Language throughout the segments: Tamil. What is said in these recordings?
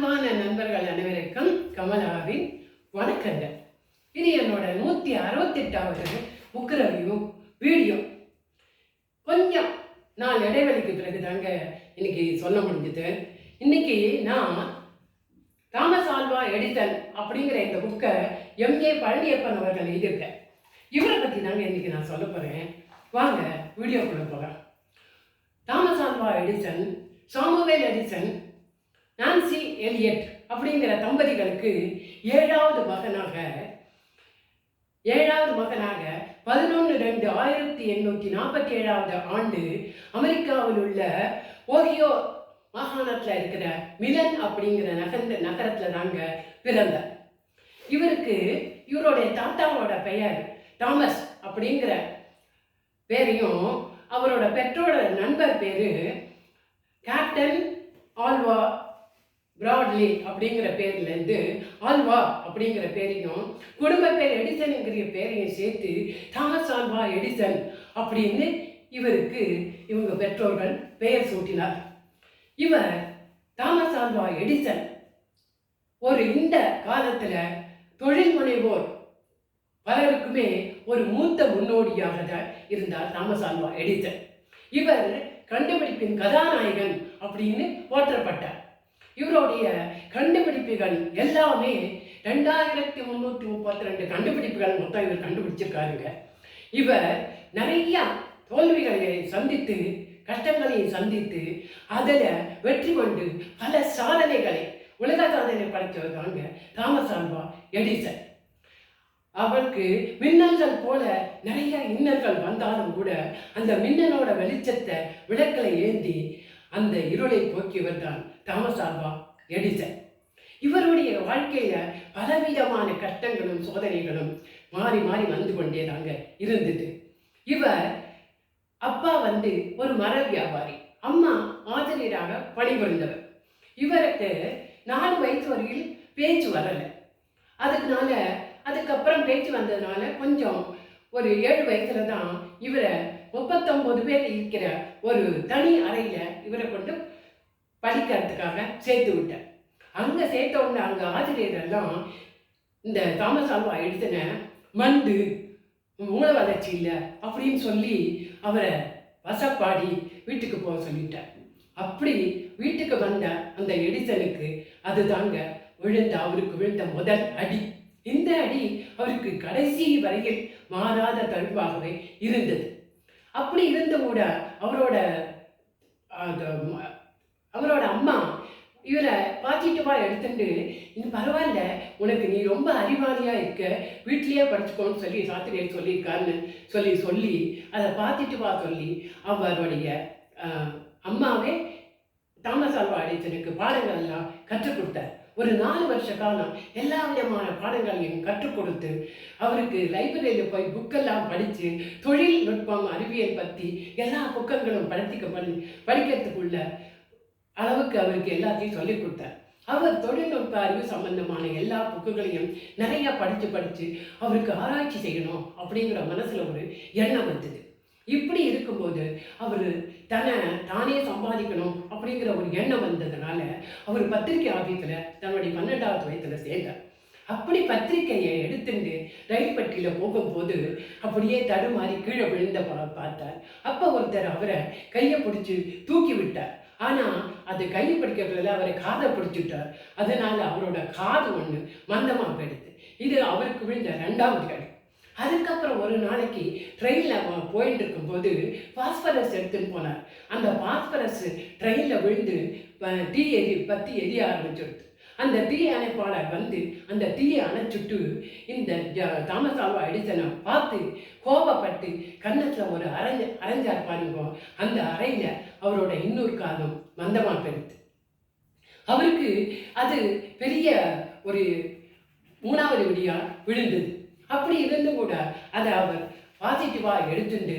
அன்பான நண்பர்கள் அனைவருக்கும் கமலாவின் வணக்கங்கள் இது என்னோட நூற்றி அறுபத்தெட்டாவது உக்ரவியூ வீடியோ. கொஞ்சம் நான் இடைவெளிக்கு பிறகு தாங்க இன்னைக்கு சொல்ல முடிஞ்சது. இன்னைக்கு நான் தாமஸ் ஆல்வா எடிசன் அப்படிங்கிற இந்த புக்கை எம்ஏ பழனியப்பன் அவர்கள் எழுதியிருக்கேன் இவரை பற்றி தாங்க இன்னைக்கு நான் சொல்ல போகிறேன் வாங்க வீடியோக்குள்ளே போகலாம். Thomas Alva Edison Samuel Edison Nancy Elliott அப்படிங்கிற தம்பதிகளுக்கு ஏழாவது மகனாக ஏழாவது மகனாக பதினொன்று ரெண்டு ஆயிரத்தி எண்ணூற்றி நாற்பத்தி ஏழாவது ஆண்டு அமெரிக்காவில் உள்ள ஓஹியோ மாகாணத்தில் இருக்கிற மிலன் அப்படிங்கிற நகர்ந்த நகரத்தில் தாங்க பிறந்தார். இவருக்கு இவருடைய தாத்தாவோட பெயர் தாமஸ் அப்படிங்கிற பேரையும் அவரோட பெற்றோட நண்பர் பேரு கேப்டன் ஆல்வா பிராட்லி அப்படிங்கிற பேர்லேருந்து ஆல்வா அப்படிங்கிற பேரையும் குடும்ப பேர் எடிசன்ங்கிற பேரையும் சேர்த்து தாமஸ் ஆல்வா எடிசன் அப்படின்னு இவருக்கு இவங்க பெற்றோர்கள் பெயர் சூட்டினார். இவர் தாமஸ் ஆல்வா எடிசன். ஒரு இந்த காலத்தில் தொழில் முனைவோர் பலருக்குமே ஒரு மூத்த முன்னோடியாக தான் இருந்தார் தாமஸ் ஆல்வா எடிசன். இவர் கண்டுபிடிப்பின் கதாநாயகன் அப்படின்னு போற்றப்பட்டார். இவருடைய கண்டுபிடிப்புகள் எல்லாமே ரெண்டாயிரத்தி முந்நூற்றி முப்பத்தி ரெண்டு கண்டுபிடிப்புகள் மொத்தம் இவர் கண்டுபிடிச்சிருக்காருங்க. இவர் நிறைய தோல்விகளை சந்தித்து கஷ்டங்களை சந்தித்து அதில் வெற்றி கொண்டு பல சாதனைகளை உலக சாதனை படைத்தவர் தாங்க தாமஸ் ஆல்வா எடிசன். அவருக்கு மின்னல்கள் போல நிறைய இன்னல்கள் வந்தாலும் கூட அந்த மின்னலோட வெளிச்சத்தை விளக்கலை ஏந்தி அந்த இருளை போக்கியவர் தான் தாமஸ் ஆல்வா எடிசன். இவருடைய வாழ்க்கையில பலவிதமான கஷ்டங்களும் சோதனைகளும் மாறி மாறி வந்து கொண்டே தாங்க இருந்தது. இவர் அப்பா வந்து ஒரு மர வியாபாரி அம்மா ஆசிரியராக பணிபுரிந்தவர். இவருக்கு நாலு வயசு வரையில் பேச்சு வரலை. அதுக்குனால அதுக்கப்புறம் பேச்சு வந்ததுனால கொஞ்சம் ஒரு ஏழு வயசுல தான் இவரை முப்பத்தொன்பது பேர் இருக்கிற ஒரு தனி அறையில இவரை கொண்டு படிக்கிறதுக்காக சேர்த்து விட்டேன் அங்கே சேர்த்த உடனே அங்கே ஆசிரியரெல்லாம் இந்த தாமஸ் ஆல்வா எழுதின மண்டு மூல வளர்ச்சி இல்லை அப்படின்னு சொல்லி அவரை வசப்பாடி வீட்டுக்கு போக சொல்லிட்டார். அப்படி வீட்டுக்கு வந்த அந்த எடிசனுக்கு அதுதாங்க விழுந்த அவருக்கு விழுந்த முதல் அடி. இந்த அடி அவருக்கு கடைசி வரையில் மாறாத தழுவாகவே இருந்தது. அப்படி இருந்த கூட அவரோட அவரோட அம்மா இவரை பாசிட்டிவா எடுத்துட்டு இன்னும் பரவாயில்ல உனக்கு நீ ரொம்ப அறிவாளியா இருக்க வீட்லயே படிச்சுக்கோன்னு சொல்லி சாத்திரியர் சொல்லியிருக்காருன்னு சொல்லி சொல்லி அதை பாசிட்டிவா சொல்லி அவருடைய அம்மாவே தாமஸ் ஆல்வா அடித்தனுக்கு பாடங்கள் எல்லாம் கற்றுக் கொடுத்தார். ஒரு நாலு வருஷ காலம் எல்லா விதமான பாடங்களையும் கற்றுக் கொடுத்து அவருக்கு லைப்ரரியில் போய் புக்கெல்லாம் படித்து தொழில்நுட்பம் அறிவியல் பற்றி எல்லா புக்கங்களும் படிக்க பண்ணி படிக்கிறதுக்குள்ள அளவுக்கு அவருக்கு எல்லாத்தையும் சொல்லிக் கொடுத்தார். அவர் தொழில்நுட்ப அறிவு சம்பந்தமான எல்லா புக்குகளையும் நிறைய படித்து படித்து அவருக்கு ஆராய்ச்சி செய்யணும் அப்படிங்கிற மனசில் ஒரு எண்ணம் வந்தது. இப்படி இருக்கும்போது அவர் தன்னை தானே சம்பாதிக்கணும் அப்படிங்கிற ஒரு எண்ணம் வந்ததுனால அவர் பத்திரிக்கை ஆபீஸில் தன்னுடைய பன்னெண்டாவது வயசில் சேர்ந்தார். அப்படி பத்திரிக்கையை எடுத்துட்டு ரயில் பட்டியில் போகும்போது அப்படியே தடுமாறி கீழே விழுந்த பா- பார்த்தார். அப்போ ஒருத்தர் அவரை கையை பிடிச்சி தூக்கி விட்டார். ஆனால் அது கையை பிடிக்கிறதுல அவரை காதை பிடிச்சிட்டார். அதனால அவரோட காது ஒன்று மந்தமாக போயிடுது. இது அவருக்கு விழுந்த ரெண்டாவது கடி அதுக்கப்புறம் ஒரு நாளைக்கு ட்ரெயினில் போயிட்டு இருக்கும்போது பாஸ்பரஸ் எடுத்துன்னு போனார். அந்த பாஸ்பரஸ் ட்ரெயினில் விழுந்து டீ எரி பற்றி எரிய ஆரம்பிச்சிடுது அந்த தீ அணைப்பாளர் வந்து அந்த தீயை அணைச்சுட்டு இந்த தாமஸ் ஆல்வா எடிசனை பார்த்து கோபப்பட்டு கன்னத்தில் ஒரு அரைஞ்ச அரைஞ்சார் பாருங்க. அந்த அறையில் அவரோட இன்னொரு காலம் மந்தமாக பெருத்து. அவருக்கு அது பெரிய ஒரு மூணாவது விடியாக விழுந்தது. அப்படி இருந்தும் கூட அதை அவர் பாசிட்டிவாக எடுத்துட்டு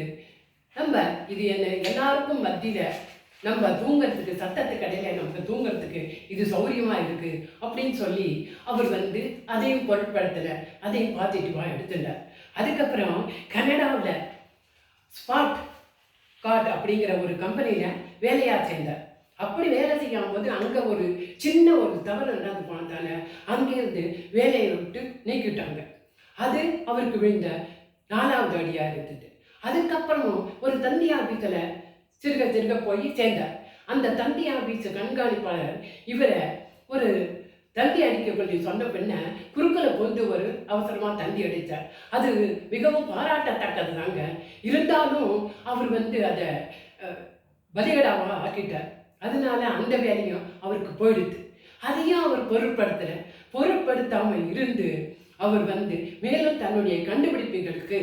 நம்ம இது என்ன எல்லாருக்கும் மத்தியில் நம்ம தூங்கிறதுக்கு சத்தத்துக்கு இடையில நமக்கு தூங்குறதுக்கு இது சௌரியமா இருக்கு அப்படின்னு சொல்லி அவர் வந்து அதையும் பொருட்படுத்தல அதையும் பாசிட்டிவா எடுத்துட்டார் அதுக்கப்புறம் கனடாவில் ஸ்பாட் காட் அப்படிங்கிற ஒரு கம்பெனியில் வேலையாக சேர்ந்தார். அப்படி வேலை செய்யும் போது அங்கே ஒரு சின்ன ஒரு தவறு நடந்து போனதால அங்கேருந்து வேலையை விட்டு நீக்கிட்டாங்க. அது அவருக்கு விழுந்த நாலாவது அடியா இருந்தது. அதுக்கப்புறமும் ஒரு தந்தி ஆபீஸில் சிறுக சிறுக போய் சேர்ந்தார். அந்த தந்தி ஆபீஸ் கண்காணிப்பாளர் இவரை ஒரு தந்தி அடிக்க சொல்லி சொன்ன பின்ன குறுக்களை கொண்டு ஒரு அவசரமாக தந்தி அடித்தார். அது மிகவும் பாராட்டத்தக்கது தாங்க இருந்தாலும் அவர் வந்து அதை பலிகடாவா ஆக்கிட்டார். அதனால அந்த வேலையும் அவருக்கு போயிடுது. அதையும் அவர் பொருட்படுத்தலை. பொருட்படுத்தாமல் இருந்து அவர் வந்து மேலும் தன்னுடைய கண்டுபிடிப்புகளுக்கு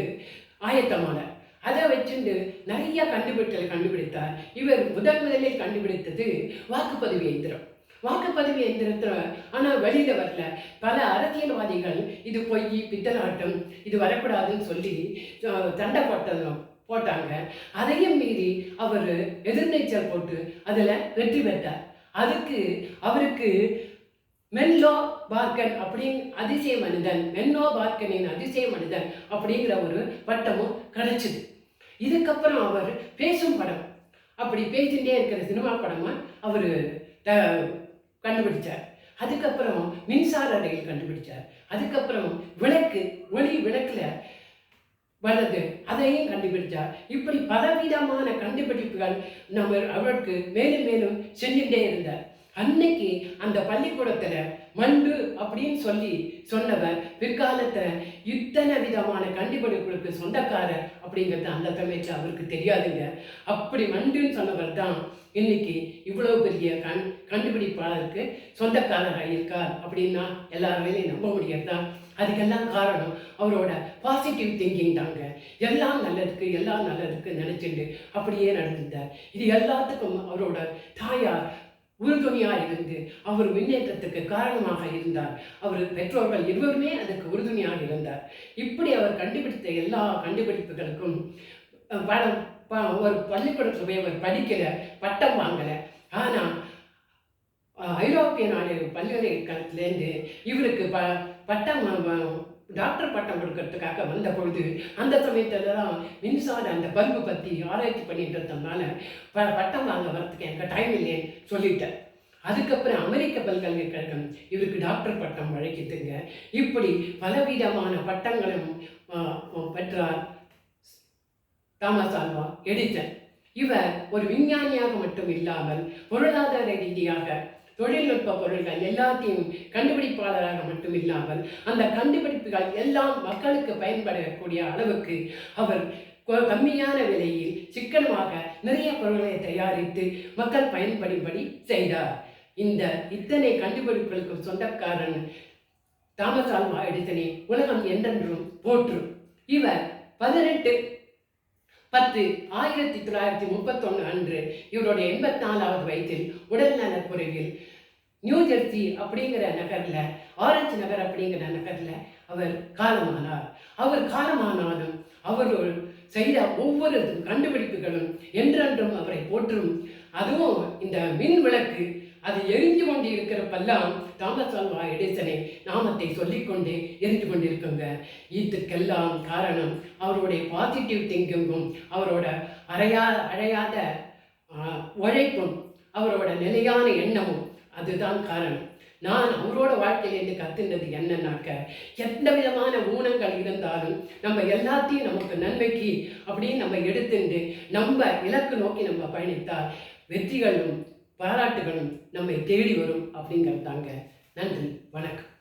ஆயத்தமானார். அதை வச்சுண்டு நிறைய கண்டுபிடித்தலை கண்டுபிடித்தார். இவர் முதன் முதலில் கண்டுபிடித்தது வாக்குப்பதிவு எந்திரம். வாக்குப்பதிவு எந்திரத்தை ஆனால் வெளியில் வரல. பல அரசியல்வாதிகள் இது பொய் பித்தலாட்டம் இது வரக்கூடாதுன்னு சொல்லி தண்டை போட்டதும் போட்டாங்க. அதையும் மீறி அவர் எதிர்நீச்சல் போட்டு அதில் வெற்றி பெற்றார். அதுக்கு அவருக்கு மென்லோ பார்க்கன் அப்படிங் அதிசய மனிதன் மென்னோ பார்க்கனின் அதிசய மனிதன் அப்படிங்கிற ஒரு பட்டமும் கிடைச்சிது இதுக்கப்புறம் அவர் பேசும் படம் அப்படி பேசிகிட்டே இருக்கிற சினிமா படமாக அவர் கண்டுபிடிச்சார். அதுக்கப்புறம் மின்சார ரயில் கண்டுபிடிச்சார். அதுக்கப்புறம் விளக்கு ஒளி விளக்கில் வர்றது அதையும் கண்டுபிடிச்சார். இப்படி பலவிதமான கண்டுபிடிப்புகள் நம்ம அவருக்கு மேலும் மேலும் செஞ்சுட்டே இருந்தார். அன்னைக்கு அந்த பள்ளிக்கூடத்துல மண்டு அப்படின்னு சொல்லி சொன்னவர் பிற்காலத்துல இத்தனை விதமான கண்டுபிடிப்புகளுக்கு சொந்தக்காரர் அப்படிங்கிறது அந்த தமிழ்ச்சி அவருக்கு தெரியாதுங்க. அப்படி மண்டுன்னு சொன்னவர் தான் இன்னைக்கு இவ்வளவு பெரிய கண் கண்டுபிடிப்பாளருக்கு சொந்தக்காரராக இருக்கார் அப்படின்னா எல்லாருமே நம்ப முடியாதுதான் அதுக்கெல்லாம் காரணம் அவரோட பாசிட்டிவ் திங்கிங் தாங்க. எல்லாம் நல்லதுக்கு எல்லாம் நல்லதுக்கு நினச்சிட்டு அப்படியே நடந்திருந்தார் இது எல்லாத்துக்கும் அவரோட தாயார் உறுதுணையாக இருந்து அவர் முன்னேற்றத்துக்கு காரணமாக இருந்தார். அவர் பெற்றோர்கள் இருவருமே அதுக்கு உறுதுணையாக இருந்தார். இப்படி அவர் கண்டுபிடித்த எல்லா கண்டுபிடிப்புகளுக்கும் பல- ஒரு பள்ளிக்கூடத்தில் போய் அவர் படிக்கல பட்டம் வாங்கலை. ஆனால் ஐரோப்பிய நாடு பல்கலைக்கழகத்திலேருந்து இவருக்கு ப பட்டம் டாக்டர் பட்டம் கொடுக்கறதுக்காக வந்த பொழுது அந்த சமயத்தில் தான் மின்சார அந்த பல்பு பற்றி ஆராய்ச்சி பண்ணிட்டு இருந்ததுனால ப பட்டம் வாங்க வரத்துக்கு எனக்கு டைம் இல்லைன்னு சொல்லிட்டேன். அதுக்கப்புறம் அமெரிக்க பல்கலைக்கழகம் இவருக்கு டாக்டர் பட்டம் வழங்கிட்டுங்க இப்படி பலவிதமான பட்டங்களும் பெற்றார் தாமஸ் ஆல்வா எடிசன். இவர் ஒரு விஞ்ஞானியாக மட்டும் இல்லாமல் பொருளாதார ரீதியாக தொழில்நுட்ப பொருள்கள் எல்லாத்தையும் கண்டுபிடிப்பாளராக மட்டும் இல்லாமல் அந்த கண்டுபிடிப்புகள் எல்லாம் மக்களுக்கு பயன்படக்கூடிய அளவுக்கு அவர் கொ- கம்மியான விலையில் சிக்கனமாக நிறைய பொருட்களை தயாரித்து மக்கள் பயன்படும்படி செய்தார். இந்த இத்தனை கண்டுபிடிப்புகளுக்கு சொந்தக்காரன் தாமஸ் ஆல்வா எடிசனை உலகம் என்றென்றும் போற்றும். இவர் பதினெட்டு பத்து ஆயிரத்தி தொள்ளாயிரத்தி முப்பத்தொன்று அன்று இவருடைய எண்பத்தி நாலாவது வயதில் உடல்நலக் குறைவில் நியூ ஜெர்சி அப்படிங்கிற நகர்ல ஆரஞ்சு நகர் அப்படிங்கிற நகரில் அவர் காலமானார். அவர் காலமானாலும் அவர்கள் செய்த ஒவ்வொரு கண்டுபிடிப்புகளும் என்றென்றும் அவரை போற்றும் அதுவும் இந்த மின் விளக்கு அது எரிஞ்சு கொண்டு இருக்கிறப்பெல்லாம் தாமஸ் ஆல்வா எடிசனை நாமத்தை சொல்லிக்கொண்டே எரிஞ்சு கொண்டிருக்குங்க. இதுக்கெல்லாம் காரணம் அவருடைய பாசிட்டிவ் திங்கிங்கும் அவரோட அறையா அழையாத உழைப்பும் அவரோட நிலையான எண்ணமும் அதுதான் காரணம். நான் அவரோட வாழ்க்கையிலேருந்து கத்துனது என்னன்னாக்க எந்த விதமான ஊனங்கள் இருந்தாலும் நம்ம எல்லாத்தையும் நமக்கு நன்மைக்கு அப்படின்னு நம்ம எடுத்துட்டு நம்ம இலக்கு நோக்கி நம்ம பயணித்தால் வெற்றிகளும் பாராட்டுகளும் நம்மை தேடி வரும் அப்படிங்கிறது தாங்க நன்றி வணக்கம்.